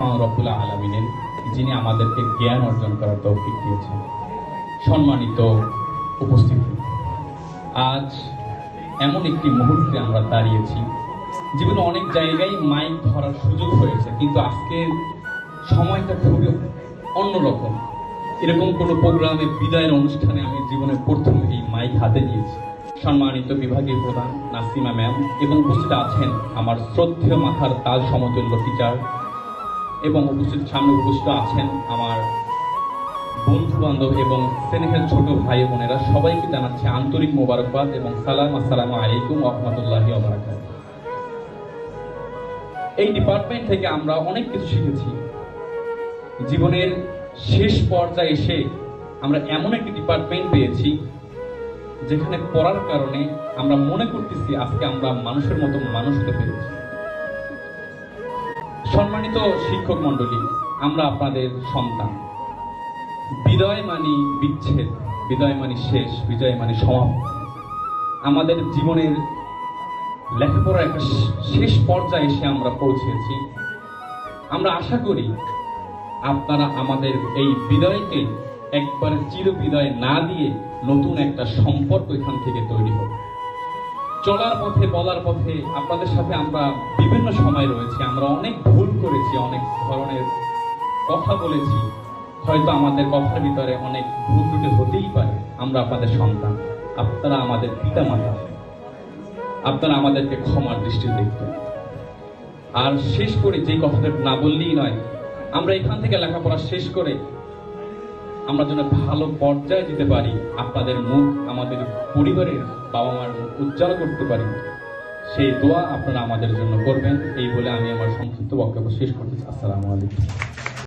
রব্বুল্লাহ আলমিনের, যিনি আমাদেরকে জ্ঞান অর্জন করার তৌফিক দিয়েছেন। সম্মানিত উপস্থিতি। আজ এমন একটি মুহূর্তে আমরা দাঁড়িয়েছি। জীবনে অনেক জায়গায় মাইক ধরার সুযোগ হয়েছে, কিন্তু আজকের সময়টা খুবই অন্যরকম। এরকম কোনো প্রোগ্রামে, বিদায়ের অনুষ্ঠানে আমি জীবনে প্রথম এই মাইক হাতে নিয়েছি। সম্মানিত বিভাগীয় প্রধান নাসিমা ম্যাম এবং উপস্থিত আছেন আমার শ্রদ্ধেয় মাথার তাজ সমতুল্য টিচার এবং উপস্থিত সামনে উপস্থিত আছেন আমার বন্ধু বান্ধব এবং স্নেহের ছোট ভাই বোনেরা। সবাইকে জানাচ্ছি আন্তরিক মোবারকবাদ এবং সালাম, আসসালামু আলাইকুম রহমতুল্লাহ এই ডিপার্টমেন্ট থেকে আমরা অনেক কিছু শিখেছি। জীবনের শেষ পর্যায়ে এসে আমরা এমন একটি ডিপার্টমেন্ট পেয়েছি, যেখানে পড়ার কারণে আমরা মনে করতেছি আজকে আমরা মানুষের মতো মানুষ হতে পেরেছি। সম্মানিত শিক্ষক মণ্ডলী, আমরা আপনাদের সন্তান। বিদায় মানি বিচ্ছেদ বিদায় মানি শেষ বিজয় মানি সমাপ্তি। আমাদের জীবনের লেখাপড়ার একটা শেষ পর্যায়ে এসে আমরা পৌঁছেছি। আমরা আশা করি আপনারা আমাদের এই বিদায়কে একবার চির বিদায় না দিয়ে নতুন একটা সম্পর্ক এখান থেকে তৈরি হবে চলার পথে, বলার পথে আপনাদের সাথে আমরা বিভিন্ন সময় রয়েছে। আমরা অনেক ভুল করেছি, অনেক ধরনের কথা বলেছি। হয়তো আমাদের কথার ভিতরে অনেক ভুল ত্রুটি হতেই পারে। আমরা আপনাদের সন্তান। আপনারা আমাদের পিতা মাতা আপনারা আমাদেরকে ক্ষমার দৃষ্টি দেখবেন আর শেষ করে যে কথাটা না বললেই নয়, আমরা এখান থেকে লেখাপড়া শেষ করে আমরা যেন ভালো পর্যায়ে যেতে পারি, আপনাদের মুখ আমাদের পরিবারের বাবা মার মুখ উজ্জ্বল করতে পারি। সেই দোয়া আপনারা আমাদের জন্য করবেন, এই বলে আমি আমার সংক্ষিপ্ত বক্তব্য শেষ করতেছি। আসসালামু আলাইকুম।